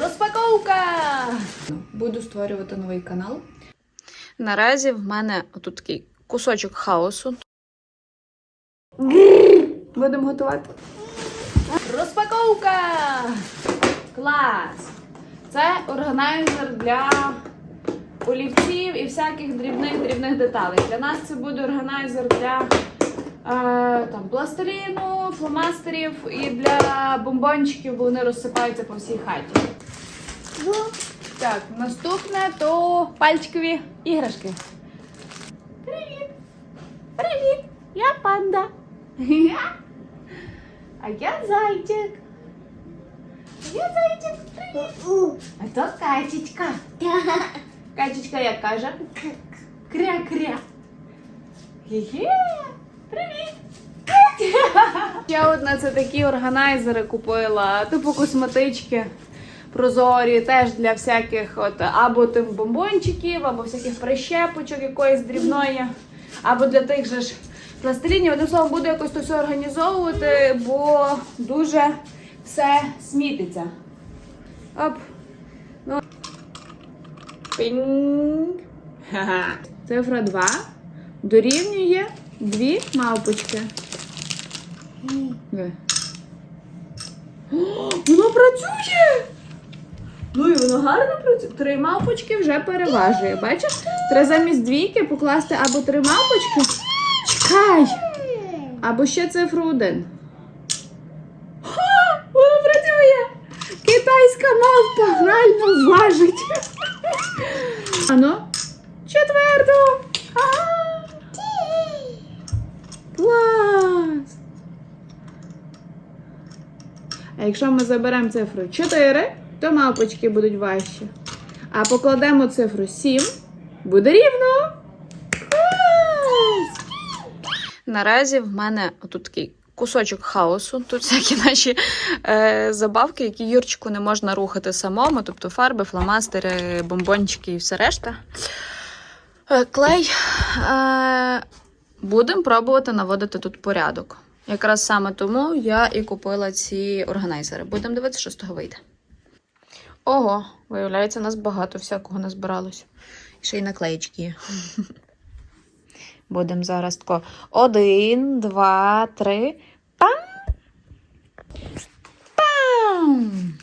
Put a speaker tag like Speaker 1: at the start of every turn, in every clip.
Speaker 1: Розпаковка! Буду створювати новий канал.
Speaker 2: Наразі в мене отут такий кусочок хаосу.
Speaker 1: Будемо готувати. Розпаковка! Клас! Це органайзер для олівців і всяких дрібних дрібних деталей. Для нас це буде органайзер для там, пластиліну, фломастерів і для бомбончиків, бо вони розсипаються по всій хаті. Так, наступне то пальчикові іграшки. Привіт! Привіт! Я панда. А я зайчик. Я зайчик. Привіт. А то качечка. Качечка як каже? Кря-кря. Ге-ге. Привіт. Ще одне це такі органайзери купила, типу косметички. Прозорі, теж для всяких от або тим бомбончиків, або всяких прищепочок якоїсь дрібної, або для тих же ж пластилінів. Одним словом, буду якось то все організовувати, бо дуже все смітиться. Оп. Ну. Пінь. Цифра 2 дорівнює дві мавпочки. Диви. О, Воно працює! Ну і воно гарно працює. Три мавпочки вже переважує. Бачиш? Треба замість двійки покласти або три мавпочки. Чекай! Або ще цифру один. Ха! Воно працює! Китайська мавпа реально важить. Ано. Четверту. Ага. Клас! А якщо ми заберемо цифру 4, то мавпочки будуть важчі. А покладемо цифру 7, буде рівно.
Speaker 2: Наразі в мене отут такий кусочок хаосу. Тут всякі наші е, забавки, які Юрчику не можна рухати самому, тобто фарби, фломастери, бомбончики і все решта. Е, клей. Е, Будемо пробувати наводити тут порядок. Якраз саме тому я і купила ці органайзери. Будемо дивитися, що з того вийде. Ого, виявляється, нас багато всякого назбиралось. Ще й наклеїчки є. Будемо зараз тако. Один, два, три. Пам! Пам!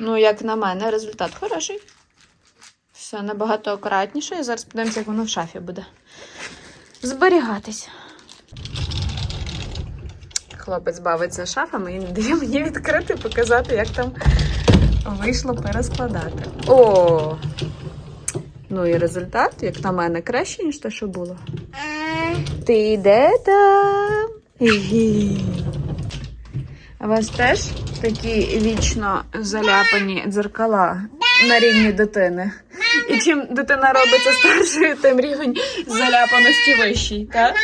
Speaker 2: Ну, як на мене, результат хороший. Все набагато акуратніше. І зараз подивимося, як воно в шафі буде. Зберігатися. Хлопець бавиться шафами і не дає мені відкрити, показати, як там вийшло перескладати. О! Ну і результат, як на мене, краще, ніж те, що було. Ти де там? У вас теж такі вічно заляпані дзеркала на рівні дитини. І чим дитина робиться старшою, тим рівень заляпаності вищий, так?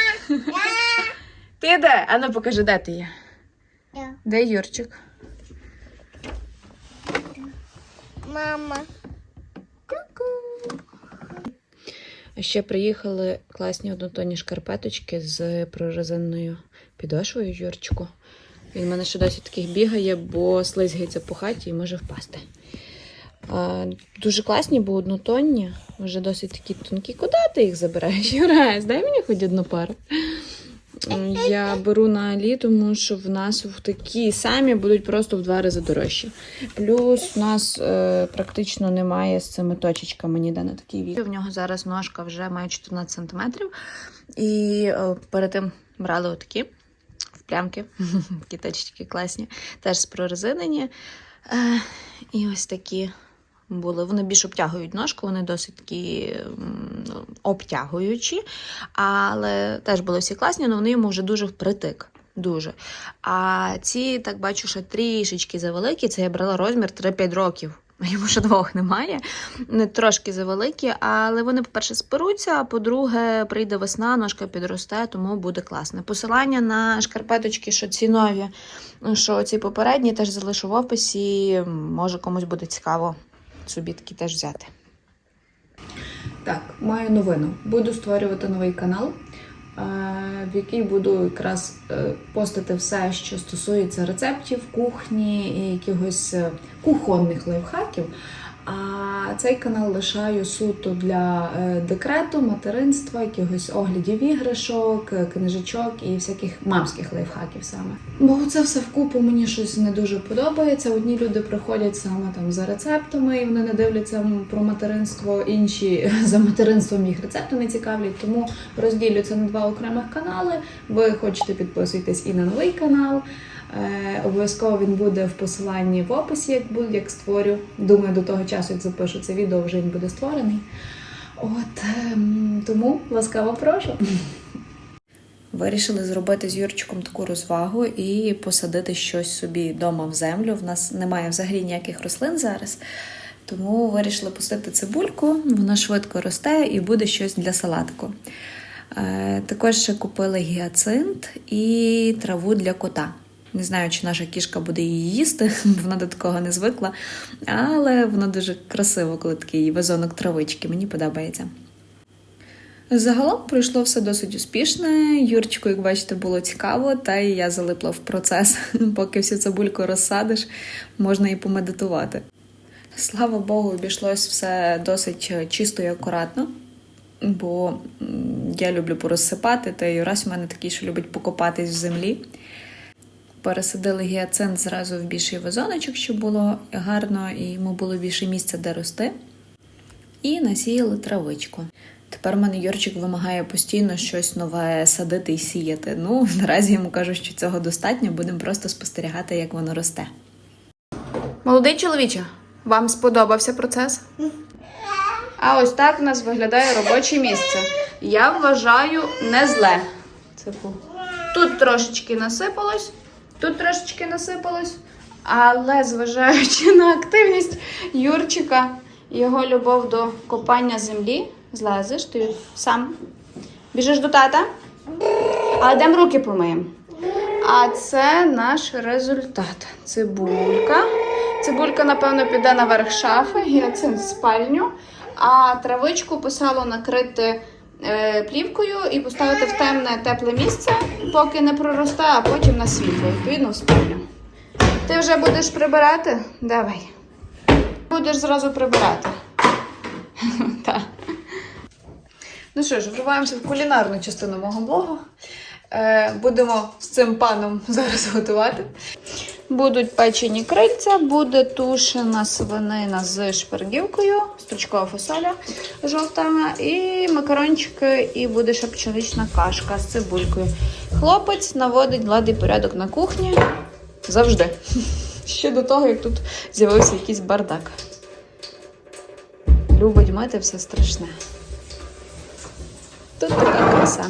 Speaker 2: Ти де? Ану покажи, де ти є? Де Юрчик?
Speaker 3: Мама.
Speaker 2: А ще приїхали класні однотонні шкарпеточки з прорезинною підошвою Юрчику. Він в мене ще досі таких бігає, бо слизгається по хаті і може впасти. А, дуже класні, бо однотонні, вже досить такі тонкі. Куди ти їх забираєш? Юра, дай мені хоч одну пару. М, Я беру на Алі, тому що в нас такі самі будуть просто в два рази дорожчі. Плюс у нас е, практично немає з цими точечками ніде на такий вік. В нього зараз ножка вже має 14 см. І е, перед тим брали отакі в плямки. Такі точечки класні. Теж з прорезинені. Е, і ось такі були. Вони більш обтягують ножку, вони досить такі обтягуючі, але теж були всі класні, але вони йому вже дуже впритик. Дуже. А ці, так бачу, ще трішечки завеликі. Це я брала розмір 3-5 років. Йому ще двох немає. Вони трошки завеликі, але вони, по-перше, спируться, а по-друге, прийде весна, ножка підросте, тому буде класно. Посилання на шкарпеточки, що ці нові, що ці попередні, теж залишу в описі. Може комусь буде цікаво собі такі теж взяти.
Speaker 1: Так, маю новину. Буду створювати новий канал.
Speaker 2: в який буду якраз е, постити все, що стосується рецептів, кухні і якихось е, кухонних лайфхаків. А цей канал лишаю суто для е, декрету, материнства, якихось оглядів іграшок, е, книжечок і всяких мамських лайфхаків саме. Бо це все вкупу мені щось не дуже подобається. Одні люди приходять саме там за рецептами, і вони не дивляться про материнство, інші за материнством їх рецепти не цікавлять. Тому розділю це на два окремих канали. Ви хочете підписуйтесь і на новий канал. Е, обов'язково він буде в посиланні в описі, як буду, як створю. Думаю, до того часу, як запишу це відео, вже він буде створений. От ем, тому ласкаво прошу. Вирішили зробити з Юрчиком таку розвагу і посадити щось собі вдома в землю. В нас немає взагалі ніяких рослин зараз. Тому вирішили пустити цибульку, вона швидко росте і буде щось для салатику. Е, Також ще купили гіацинт і траву для кота. Не знаю, чи наша кішка буде її їсти, вона до такого не звикла. Але воно дуже красиво, коли такий вазонок травички. Мені подобається. Загалом пройшло все досить успішно. Юрчику, як бачите, було цікаво, та і я залипла в процес. Поки всю цибульку розсадиш, можна і помедитувати. Слава Богу, обійшлось все досить чисто і акуратно, бо я люблю порозсипати, та Юрась у мене такий, що любить покопатись в землі. Пересадили гіацинт зразу в більший вазоночок, щоб було гарно і йому було більше місця, де рости. І насіяли травичку. Тепер мене Юрчик вимагає постійно щось нове садити і сіяти. Ну, наразі йому кажу, що цього достатньо, будемо просто спостерігати, як воно росте.
Speaker 1: Молодий чоловіче, вам сподобався процес? А ось так у нас виглядає робоче місце. Я вважаю не зле. Типу, Тут трошечки насипалось, тут трошечки насипалось, але зважаючи на активність Юрчика його любов до копання землі, злазиш ти сам. Біжиш до тата, а йдемо руки помиємо. А це наш результат. Цибулька. Цибулька, напевно, піде наверх шафи, гіацинт в спальню, а травичку писало накрити плівкою і поставити в темне тепле місце, поки не проросте, а потім на світло, відповідно, в спальню. Ти вже будеш прибирати? Давай. Будеш зразу прибирати. Так. Ну що ж, вриваємося в кулінарну частину мого блогу. Е, будемо з цим паном зараз готувати. Будуть печені крильця, буде тушена свинина з шпаргівкою, стручкова фасоля жовта, і макарончики, і буде ще пшенична кашка з цибулькою. Хлопець наводить лад і порядок на кухні завжди. Ще до того, як тут з'явився якийсь бардак. Любить мити все страшне. Тут така краса.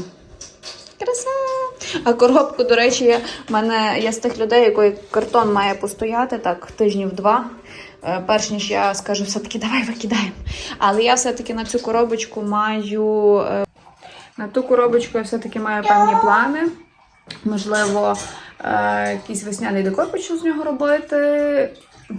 Speaker 1: А коробку, до речі, я, мене я з тих людей, якої картон має постояти так тижнів два. е, Перш ніж я скажу, все-таки давай викидаємо. Але я все-таки на цю коробочку маю. е, На ту коробочку я все-таки маю певні плани. Можливо, е, якийсь весняний декор почну з нього робити.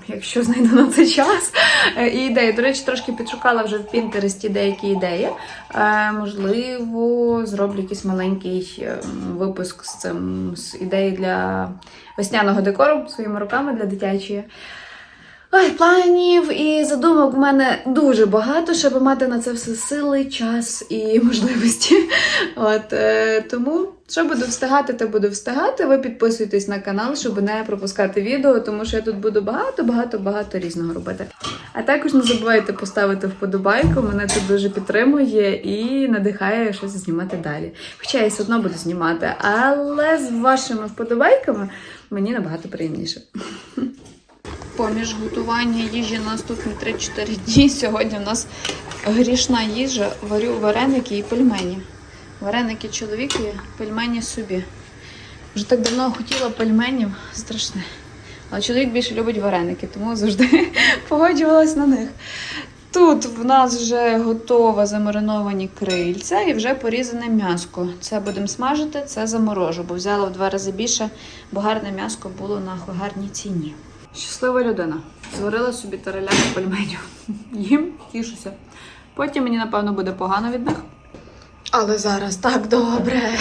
Speaker 1: Якщо знайду на це час Е, і ідеї. До речі, трошки підшукала вже в Пінтересті деякі ідеї. Е, можливо, зроблю якийсь маленький е, випуск з цим з ідеї для весняного декору своїми руками для дитячої. Ой, планів і задумок в мене дуже багато, щоб мати на це все сили, час і можливості. От е, тому, що буду встигати, то буду встигати. Ви підписуйтесь на канал, щоб не пропускати відео, тому що я тут буду багато, багато, багато різного робити. А також не забувайте поставити вподобайку. Мене це дуже підтримує і надихає щось знімати далі. Хоча я все одно буду знімати, але з вашими вподобайками мені набагато приємніше. Поміж готування їжі наступні 3-4 дні. Сьогодні в нас грішна їжа. Варю вареники і пельмені. Вареники чоловікові, пельмені собі. Вже так давно хотіла пельменів, страшне. Але чоловік більше любить вареники, тому завжди погоджувалась на них. Тут в нас вже готове замариновані крильця і вже порізане м'яско. Це будемо смажити, це заморожу, бо взяла в два рази більше, бо гарне м'яско було на гарній ціні. Щаслива людина. Зварила собі тараляк пельменів. Їм тішуся. Потім мені, напевно, буде погано від них.
Speaker 2: Але зараз так добре.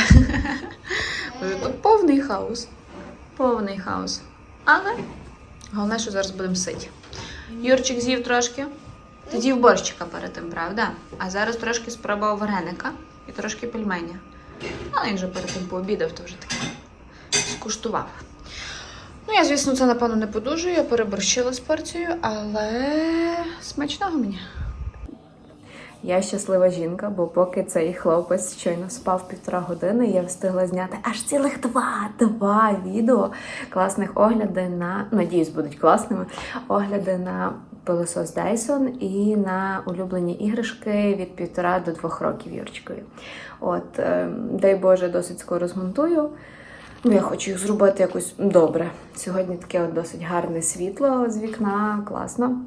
Speaker 2: Тут повний хаос. Повний хаос. Але головне, що зараз будемо ситі. Юрчик з'їв трошки. Ти з'їв борщика перед тим, правда? А зараз трошки спробував вареника і трошки пельменя. Але він же перед тим пообідав, то вже таке скуштував. Ну, я, звісно, це напевно не подужую, я переборщила з порцією, але смачного мені. Я щаслива жінка, бо поки цей хлопець щойно спав півтора години, я встигла зняти аж цілих два, два відео класних огляди на, надіюсь, будуть класними огляди на пилосос Dyson і на улюблені іграшки від півтора до двох років Юрчикою. От, е, дай Боже, досить скоро змонтую. Ну, я хочу їх зробити якось добре. Сьогодні таке от досить гарне світло з вікна, класно.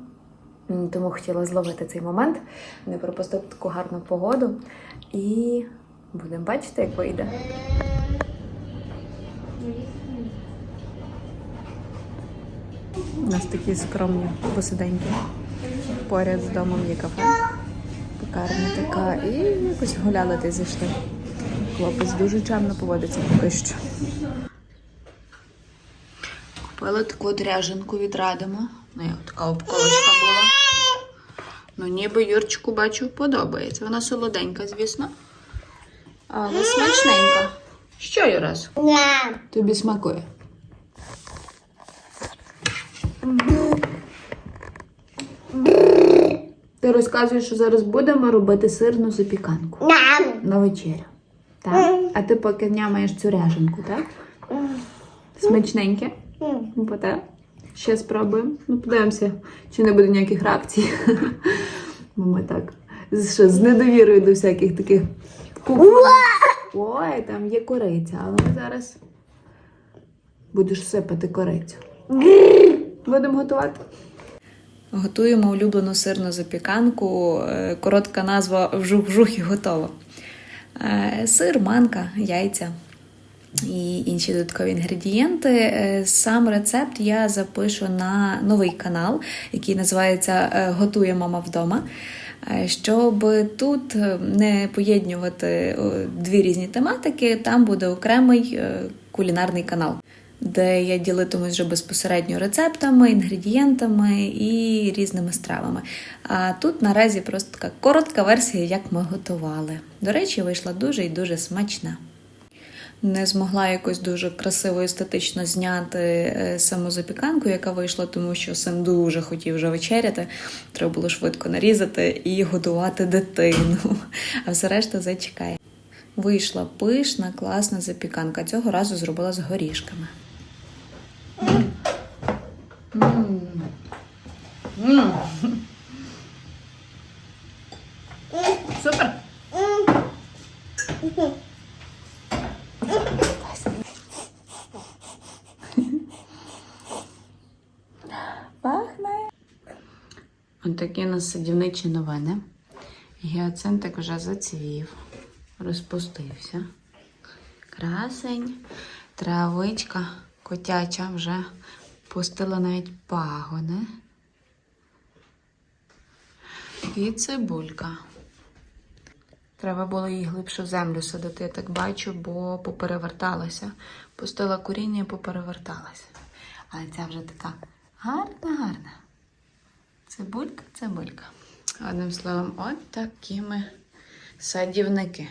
Speaker 2: Тому хотіла зловити цей момент, не пропустити таку гарну погоду. І будемо бачити, як вийде. У нас такі скромні посиденьки. Поряд з домом є кафе. Пекарня така. І якось гуляли та й зайшли. Хлопець дуже чемно поводиться поки що. Купила таку от ряженку від Радима. Ну, така обколочка була. Ну, ніби Юрчику бачу, подобається. Вона солоденька, звісно. Але смачненька. Що, Юрас? Тобі смакує. Ти розказуєш, що зараз будемо робити сирну запіканку на вечерю. Так? А ти поки нямаєш цю ряженку, так? Смачненьке? Ну, поте. Ще спробуємо. Ну, подивимося, чи не буде ніяких реакцій. Бо ми так. з- Що, з недовірою до всяких таких купів. Ой, там є кориця, але ми зараз будеш сипати корицю. Будемо готувати. Готуємо улюблену сирну запіканку. Е, Коротка назва вжух-вжух і готово. Е, Сир, манка, яйця і інші додаткові інгредієнти. Е, Сам рецепт я запишу на новий канал, який називається е, Готує мама вдома. Е, Щоб тут не поєднувати дві різні тематики, там буде окремий кулінарний канал, де я ділитимусь вже безпосередньо рецептами, інгредієнтами і різними стравами. А тут наразі просто така коротка версія, як ми готували. До речі, вийшла дуже і дуже смачна. Не змогла якось дуже красиво естетично зняти е, саму запіканку, яка вийшла, тому що син дуже хотів вже вечеряти. Треба було швидко нарізати і годувати дитину. А все решта зачекає. Вийшла пишна, класна запіканка. Цього разу зробила з горішками. М. такі у нас садівничі новини. Гіацинтик вже зацвів, розпустився. Красень, травичка котяча вже пустила навіть пагони. І цибулька. Треба було її глибше в землю садити, я так бачу, бо попереверталася. Пустила коріння і попереверталася. Але ця вже така гарна, гарна. Цибулька, цибулька. Одним словом, от такі ми садівники.